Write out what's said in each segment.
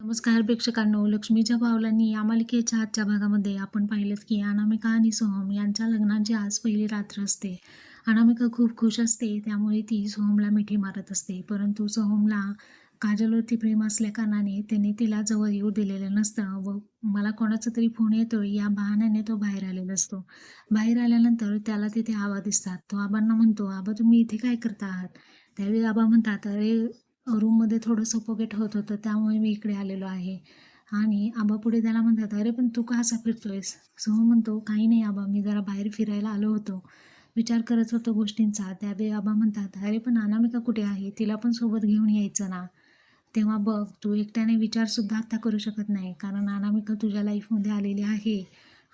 नमस्कार प्रेक्षकांनो लक्ष्मीच्या पावलांनी या मालिकेच्या आजच्या भागामध्ये आपण पाहिलं की अनामिका आणि सोहम यांच्या लग्नाची आज पहिली रात्र असते. अनामिका खूप खुश असते त्यामुळे ती सोहमला मिठी मारत असते. परंतु सोहमला काजलवरती प्रेम असल्या कारणाने त्याने तिला जवळ येऊ दिलेलं नसतं व मला कोणाचा तरी फोन येतो या बहाण्याने तो बाहेर आलेला असतो. बाहेर आल्यानंतर त्याला तिथे आबा दिसतात. तो आबांना म्हणतो आबा तुम्ही इथे काय करता आहात? त्यावेळी आबा म्हणतात अरे रूममध्ये थोडं सपोकेट होत होतं त्यामुळे मी इकडे आलेलो आहे. आणि आबा पुढे त्याला म्हणतात अरे पण तू का असा फिरतोयस? सोहम म्हणतो काही नाही आबा मी जरा बाहेर फिरायला आलो होतो. विचार करत होतो गोष्टींचा. त्यावेळी आबा म्हणतात अरे पण अनामिका कुठे आहे? तिला पण सोबत घेऊन यायचं ना. तेव्हा बघ तू एकट्याने विचारसुद्धा आत्ता करू शकत नाही. कारण अनामिका तुझ्या लाईफमध्ये आलेली आहे.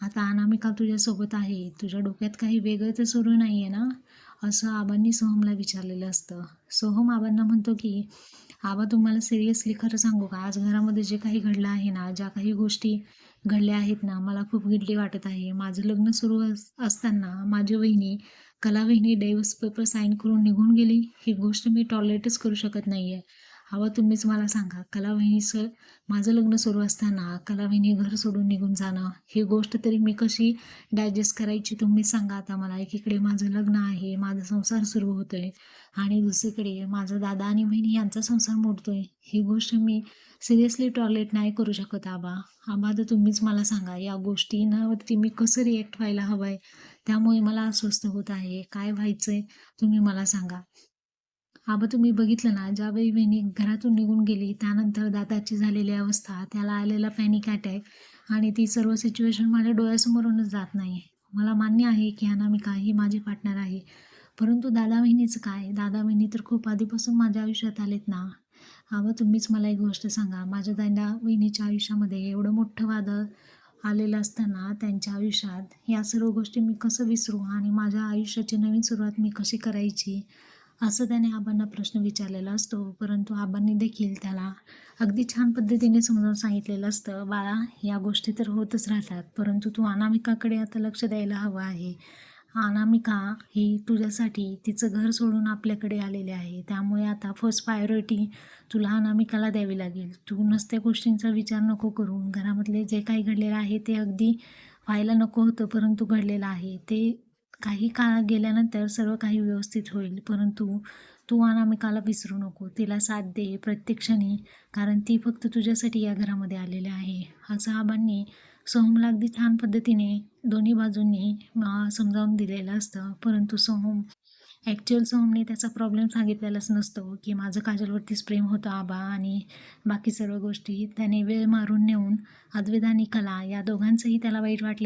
आता अनामिका तुझ्यासोबत आहे. तुझ्या डोक्यात काही वेगळं तर सुरू नाही आहे ना? असं आबांनी सोहमला विचारलेलं असतं. सोहम आबांना म्हणतो की आबा तुम्हाला सिरियसली खरं सांगू का? आज घरामध्ये जे काही घडलं आहे ना ज्या काही गोष्टी घडल्या आहेत ना मला खूप गिडली वाटत आहे. माझं लग्न सुरू अस असताना माझी वहिनी कला वहिनी डेव्हस पेपर साईन करून निघून गेली. ही गोष्ट मी टॉलरेटच करू शकत नाही आहे हवं तुम्हीच मला सांगा कलावहिनी सर माझं लग्न सुरू असताना कलावहिनी घर सोडून निघून जाणं ही गोष्ट तरी मी कशी डायजेस्ट करायची तुम्ही सांगा आता मला. एकीकडे माझं लग्न आहे माझा संसार सुरू होतो आहे आणि दुसरीकडे माझा दादा आणि बहिणी यांचा संसार मोडतो आहे ही गोष्ट मी सिरियसली टॉयलेट नाही करू शकत आबा. आबा तर तुम्हीच मला सांगा या गोष्टींवरती मी कसं रिॲक्ट व्हायला हवं आहे त्यामुळे मला अस्वस्थ होत आहे. काय व्हायचं आहे तुम्ही मला सांगा. आबा तुम्ही बघितलं ना ज्यावेळी वहिनी घरातून निघून गेली त्यानंतर दाताची झालेली अवस्था त्याला आलेला पॅनिक अटॅक आणि ती सर्व सिच्युएशन माझ्या डोळ्यासमोरूनच जात नाही मला मान्य आहे की अनामिका ही माझी पार्टनर आहे. परंतु दादा वहिनीचं काय? दादा वहिनी तर खूप आधीपासून माझ्या आयुष्यात आलेत ना. आबा तुम्हीच मला एक गोष्ट सांगा. माझ्या दादा वहिनीच्या आयुष्यामध्ये एवढं मोठं वादळ आलेलं असताना त्यांच्या आयुष्यात या सर्व गोष्टी मी कसं विसरू आणि माझ्या आयुष्याची नवीन सुरुवात मी कशी करायची? असं त्याने आबांना प्रश्न विचारलेला असतो परंतु आबांनी देखील त्याला अगदी छान पद्धतीने समजावून सांगितलेलं असतं बाळा या गोष्टी तर होतच राहतात परंतु तू अनामिकाकडे आता लक्ष द्यायला हवं आहे. अनामिका ही तुझ्यासाठी तिचं घर सोडून आपल्याकडे आलेले आहे त्यामुळे आता फर्स्ट प्रायोरिटी तुला अनामिकाला द्यावी लागेल. तू नसत्या गोष्टींचा विचार नको करून घरामधले जे काही घडलेलं आहे ते अगदी व्हायला नको होतं परंतु घडलेलं आहे. ते काही काळ गेल्यानंतर सर्व काही व्यवस्थित होईल. परंतु तू अनामिकाला विसरू नको. तिला साथ दे प्रत्येक क्षणी कारण ती फक्त तुझ्यासाठी या घरामध्ये आलेली आहे. असं आबांनी सोहमला अगदी छान पद्धतीने दोन्ही बाजूंनी समजावून दिलेलं असतं. परंतु सोहम ॲक्च्युअल सोहमने त्याचा प्रॉब्लेम सांगितलेलाच नसतो की माझं काजलवरतीच प्रेम होतं आबा. आणि बाकी सर्व गोष्टी त्याने वेळ मारून नेऊन अद्वैत आणि कला या दोघांचंही त्याला वाईट वाटले